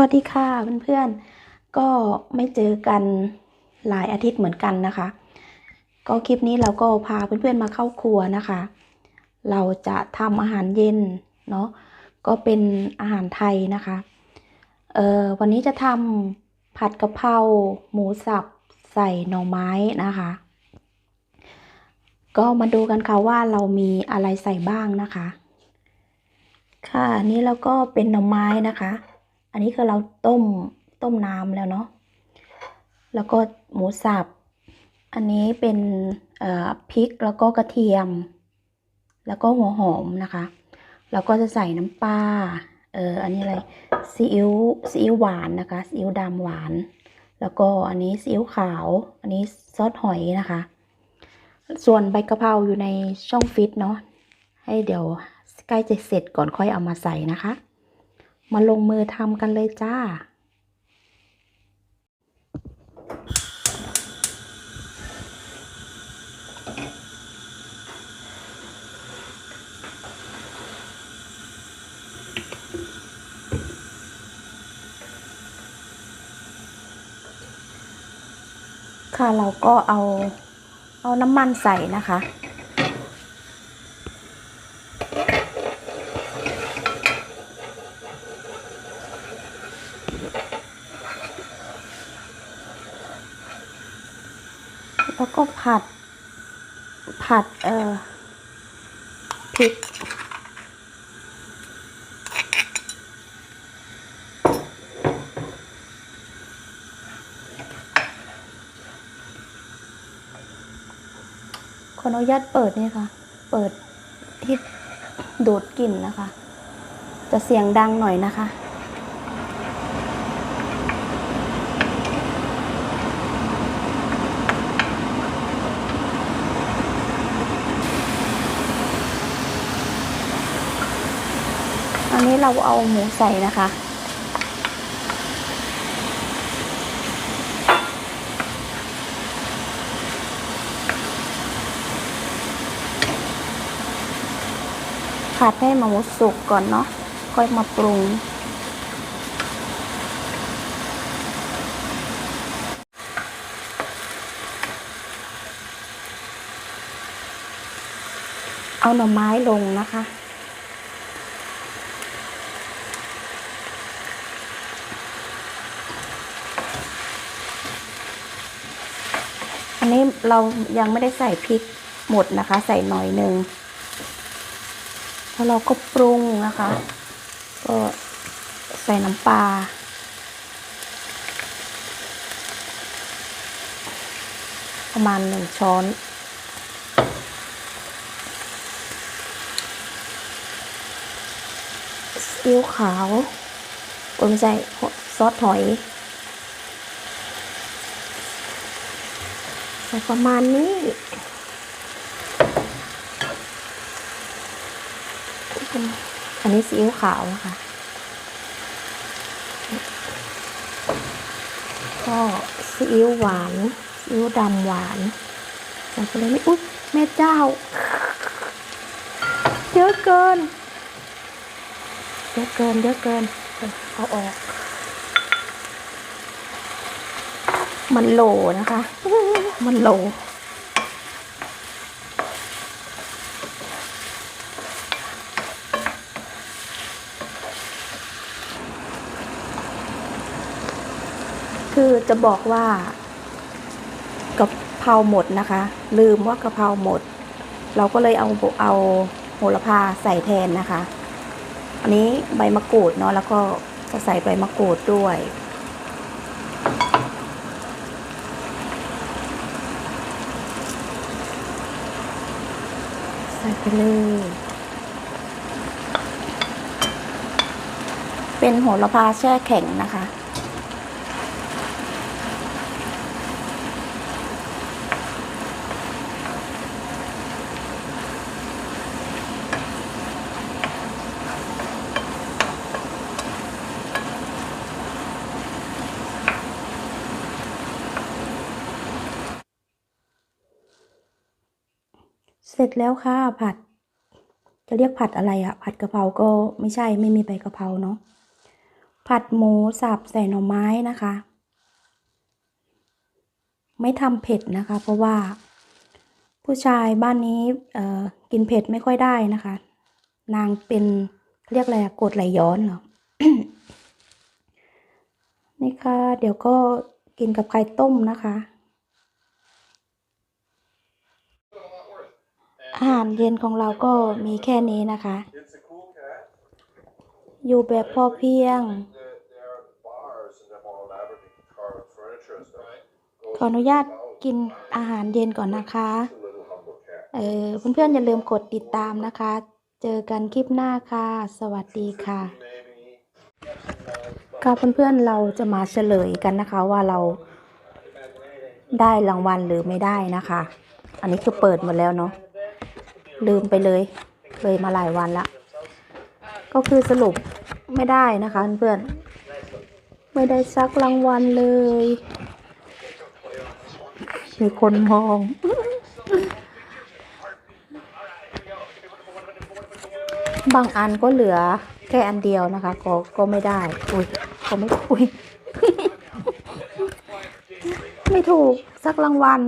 วัสดีค่ะเพื่อนๆ ก็ไม่เจอกันหลายอาทิตย์เหมือนกันนะคะ ก็คลิปนี้เราก็พาเพื่อนๆมาเข้าครัวนะคะ เราจะทำอาหารเย็นเนาะก็เป็นอาหารไทยนะคะเอ่อวันนี้จะทำผัดกะเพราหมูสับใส่หน่อไม้นะคะ ก็มาดูกันค่ะว่าเรามีอะไรใส่บ้างนะคะ ค่ะอันนี้แล้วก็เป็นหน่อไม้นะคะ อันนี้คือเราต้มต้มน้ำแล้วเนาะ แล้วก็หมูสับ อันนี้เป็นพริกแล้วก็กระเทียม แล้วก็หัวหอมนะคะ แล้วก็จะใส่น้ำปลา เออ อันนี้อะไร ซีอิ๊ว ซีอิ๊วหวานนะคะ ซีอิ๊วดำหวาน แล้วก็อันนี้ซีอิ๊วขาว อันนี้ซอสหอยนะคะ ส่วนใบกะเพราอยู่ในช่องฟิตเนาะ ให้เดี๋ยวใกล้จะเสร็จก่อนค่อยเอามาใส่นะคะ มาลงมือทำกันเลยจ้า ค่ะเราก็เอาเอาน้ำมันใส่นะคะ แล้วก็ผัด ผัดเอ่อพริกขออนุญาตเปิดนี่ค่ะ เปิดที่ดูดกลิ่นนะคะ จะเสียงดังหน่อยนะคะ อันนี้เราเอาหมูใส่นะคะ ผัดให้หมูสุกก่อนเนาะ ค่อยมาปรุง เอาหน่อไม้ลงนะคะ อันนี้เรายังไม่ได้ใส่พริกหมดนะคะ ใส่หน่อยหนึ่งแล้วเราก็ปรุงนะคะ ก็ใส่น้ำปลาประมาณหนึ่งช้อนซีอิ๊วขาวโอ้ไม่ใช่ซอสหอย ใส่ประมาณนี้อันนี้ซีอิ๊วขาวนะคะก็ซีอิ๊วหวานซีอิ๊วดำหวานใส่ไปเลยไม่อุ๊ยแม่เจ้า เยอะเกิน เยอะเกิน เยอะเกิน เออเอาออก มันโหลนะคะ มันโหลคือจะบอกว่ากะเพราหมดนะคะ ลืมว่ากะเพราหมด เราก็เลยเอาเอาโหระพาใส่แทนนะคะ อันนี้ใบมะกรูดเนาะแล้วก็จะใส่ใบมะกรูดด้วย ไปเลย เป็นโหระพาแช่แข็งนะคะ เสร็จแล้วค่ะผัด จะเรียกผัดอะไรอะผัดกะเพราก็ไม่ใช่ไม่มีใบกะเพราเนาะผัดหมูสับใส่หน่อไม้นะคะ ไม่ทำเผ็ดนะคะ เพราะว่า ผู้ชายบ้านนี้กินเผ็ดไม่ค่อยได้นะคะ นางเป็นเรียกอะไรกดไหลย้อนเหรอนี่ค่ะ เดี๋ยวก็กินกับไข่ต้มนะคะ อาหารเย็นของเราก็มีแค่นี้นะคะ อยู่แบบพอเพียง ขออนุญาตกินอาหารเย็นก่อนนะคะ It's a little humble cat. เออเพื่อนๆอย่าลืมกดติดตามนะคะ เจอกันคลิปหน้าค่ะ สวัสดีค่ะ Maybe. ค่ะเพื่อนๆเราจะมาเฉลยกันนะคะว่าเราได้รางวัลหรือไม่ได้นะคะ อันนี้คือเปิดหมดแล้วเนาะ ลืมไปเลย เลยมาหลายวันละ ก็คือสรุปไม่ได้นะคะเพื่อนๆไม่ได้สักรางวัลเลย มีคนมอง บางอันก็เหลือแค่อันเดียวนะคะ ก็ก็ไม่ได้ อุ้ยก็ไม่อุ้ยไม่ถูกสักรางวัล